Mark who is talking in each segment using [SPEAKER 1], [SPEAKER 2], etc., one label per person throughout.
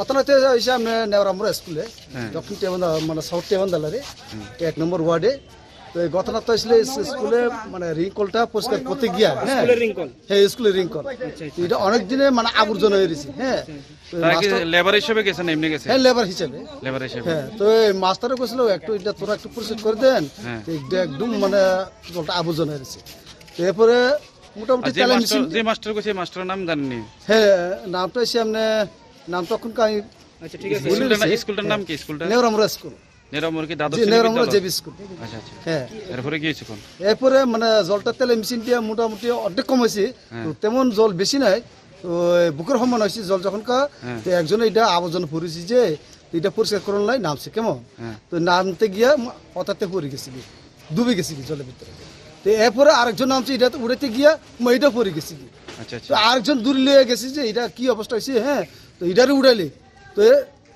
[SPEAKER 1] প্রথমতে হয়েছে আমি নেওরামুরা স্কুলে।
[SPEAKER 2] হ্যাঁ।
[SPEAKER 1] দক্ষিণ টেবন্দা মানে সাউথ টেবন্দালারে এক নম্বর ওয়ার্ডে। তো এই ঘটনা তো আসলে স্কুলে মানে রিঙ্কলটা পরিষ্কার করতে গিয়া হ্যাঁ হ্যাঁ স্কুলের রিঙ্কল এটা অনেক দিনে মানে আবর্জনা হয়ে গেছে হ্যাঁ।
[SPEAKER 2] কি
[SPEAKER 1] মাস্টার-
[SPEAKER 2] লেবার হিসেবে গেছেন এমনি গেছে?
[SPEAKER 1] হ্যাঁ লেবার হিসেবে।
[SPEAKER 2] লেবার হিসেবে।
[SPEAKER 1] হ্যাঁ তো এই মাস্টারও কইছিল একটু এটা তোরা একটু পরিষ্কার করে দেন
[SPEAKER 2] হ্যাঁ।
[SPEAKER 1] একদম মানে জলটা আবর্জনা হয়ে গেছে এরপরে মোটামুটি
[SPEAKER 2] যে মাস্টার কইছে মাস্টারের নাম জানেননি।
[SPEAKER 1] হ্যাঁ নামটা এসে আপনি নাম তখন আমি
[SPEAKER 2] স্কুলটার না- স্কুলটার নাম কি? স্কুলটা
[SPEAKER 1] নেওরামুরা স্কুল।
[SPEAKER 2] নেরামুর কি দ্বাদশ
[SPEAKER 1] জি
[SPEAKER 2] শ্রেণি
[SPEAKER 1] নেওরামুরা
[SPEAKER 2] বিদ্যালয়?
[SPEAKER 1] JB school.
[SPEAKER 2] আচ্ছা আচ্ছা।
[SPEAKER 1] হ্যাঁ।
[SPEAKER 2] এরপরে কি হয়েছে কোন
[SPEAKER 1] এরপরে মানে জলটা তেলে মেশিন দিয়ে মোটামুটি অর্ধেক কম
[SPEAKER 2] হয়েছে।
[SPEAKER 1] তো তেমন জল বেশি নাই। তো বুকের সমান হয়েছে জল যখন কা
[SPEAKER 2] হ্যাঁ।
[SPEAKER 1] তো একজনে এটা আবর্জনা পড়েছি যে এটা পরিষ্কার করার নাই নামছে কেমন?
[SPEAKER 2] হ্যাঁ।
[SPEAKER 1] তো নামতে গিয়া হঠাৎ পড়ে গেছি ডুবে গেছি জলের ভিতরে। তো এরপরে আরেকজন নামছে এটা উড়াইতে গিয়া মই এটা পড়ে গেছি
[SPEAKER 2] আচ্ছা আচ্ছা
[SPEAKER 1] তো আরেকজন দূর লিয়ে গেছি যে এটা কি অবস্থা হয়েছে হ্যাঁ তো এটারে উড়াইলে। তো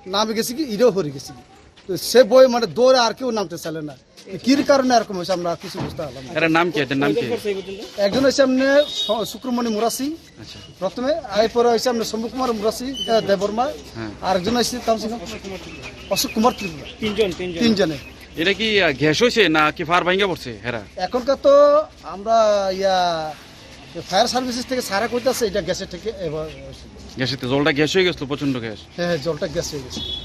[SPEAKER 1] নামে গেছি কি? এটাও পড়ে গেছি তো সে বই মানে দৌড়ে আর কেউ নামতে চালে না। কির কারণে এরকম হয়েছে আমরা কিছু বুঝতে পারলাম।
[SPEAKER 2] এর নাম কি? এটার নাম কি?
[SPEAKER 1] একজন হয়েছে আপনি শুক্রমণি মুরাসি।
[SPEAKER 2] আচ্ছা।
[SPEAKER 1] প্রথমে এরপরে হয়েছে আপনি শম্ভু কুমার মুরাসি দেববর্মা।
[SPEAKER 2] হ্যাঁ।
[SPEAKER 1] আরেকজন হয়েছে তামসিং অশোক কুমার ত্রিপুরা।
[SPEAKER 3] তিনজন তিনজন।
[SPEAKER 1] তিনজনে।
[SPEAKER 2] এটা কি গ্যাস হয়েছে না কি ফার ভাঙ্গা পড়ছে হেরা?
[SPEAKER 1] এখনকার তো আমরা ইয়া ফায়ার সার্ভিসেস থেকে সারা করতেছে এটা গ্যাসের থেকে এবার
[SPEAKER 2] গ্যাসেতে জলটা গ্যাস হয়ে গেছিল প্রচণ্ড গ্যাস।
[SPEAKER 1] হ্যাঁ হ্যাঁ জলটা গ্যাস হয়ে গেছে।